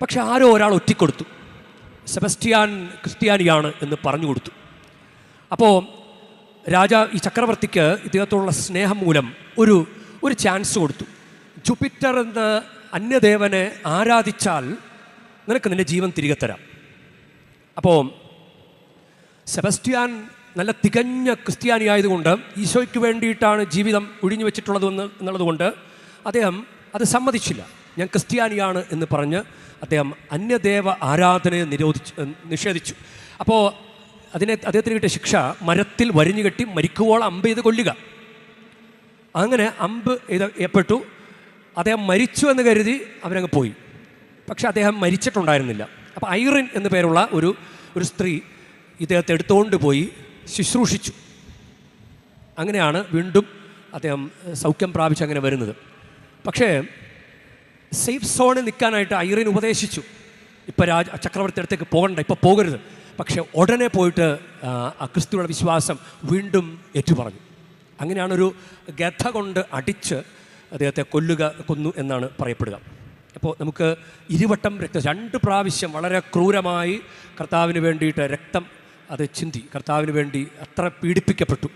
പക്ഷെ ആരോ ഒരാൾ ഒറ്റിക്കൊടുത്തു. സെബസ്റ്റിയാൻ ക്രിസ്ത്യാനിയാണ് എന്ന് പറഞ്ഞു കൊടുത്തു. അപ്പോൾ രാജ ഈ ചക്രവർത്തിക്ക് ഇദ്ദേഹത്തോടുള്ള സ്നേഹം മൂലം ഒരു ഒരു ചാൻസ് കൊടുത്തു. ജുപ്പിറ്റർ എന്ന അന്യദേവനെ ആരാധിച്ചാൽ നിനക്ക് നിന്റെ ജീവൻ തിരികെ തരാം. അപ്പോൾ സെബസ്റ്റിയാൻ നല്ല തികഞ്ഞ ക്രിസ്ത്യാനിയായതുകൊണ്ട് ഈശോയ്ക്ക് വേണ്ടിയിട്ടാണ് ജീവിതം ഒഴിഞ്ഞു വെച്ചിട്ടുള്ളതെന്ന് എന്നുള്ളതുകൊണ്ട് അദ്ദേഹം അത് സമ്മതിച്ചില്ല. ഞാൻ ക്രിസ്ത്യാനിയാണ് എന്ന് പറഞ്ഞ് അദ്ദേഹം അന്യദേവ ആരാധനയെ നിരോധിച്ചു നിഷേധിച്ചു. അപ്പോൾ അതിനെ അദ്ദേഹത്തിന് കിട്ടിയ ശിക്ഷ മരത്തിൽ വരിഞ്ഞു കെട്ടി മരിക്കുവോളം അമ്പ് ചെയ്ത് കൊല്ലുക. അങ്ങനെ അമ്പ് ഇത് ഏപ്പെട്ടു അദ്ദേഹം മരിച്ചു എന്ന് കരുതി അവരങ്ങ് പോയി. പക്ഷെ അദ്ദേഹം മരിച്ചിട്ടുണ്ടായിരുന്നില്ല. അപ്പോൾ ഐറിൻ എന്നു പേരുള്ള ഒരു ഒരു സ്ത്രീ ഇദ്ദേഹത്തെ എടുത്തുകൊണ്ട് പോയി ശുശ്രൂഷിച്ചു. അങ്ങനെയാണ് വീണ്ടും അദ്ദേഹം സൗഖ്യം പ്രാപിച്ച് അങ്ങനെ വരുന്നത്. പക്ഷേ സേഫ് സോണിൽ നിൽക്കാനായിട്ട് ഐറിൻ ഉപദേശിച്ചു. ഇപ്പം രാജ ചക്രവർത്തി അടുത്തേക്ക് പോകണ്ട ഇപ്പം പോകരുത്. പക്ഷേ ഉടനെ പോയിട്ട് ആ ക്രിസ്തുവിടെ വിശ്വാസം വീണ്ടും ഏറ്റുപറഞ്ഞു. അങ്ങനെയാണൊരു ഗഥ കൊണ്ട് അടിച്ച് അദ്ദേഹത്തെ കൊല്ലുക കൊന്നു എന്നാണ് പറയപ്പെടുക. അപ്പോൾ നമുക്ക് ഇരുവട്ടം രക്തം രണ്ട് പ്രാവശ്യം വളരെ ക്രൂരമായി കർത്താവിന് വേണ്ടിയിട്ട് രക്തം അത് ചിന്തി കർത്താവിന് വേണ്ടി അത്ര പീഡിപ്പിക്കപ്പെട്ടു.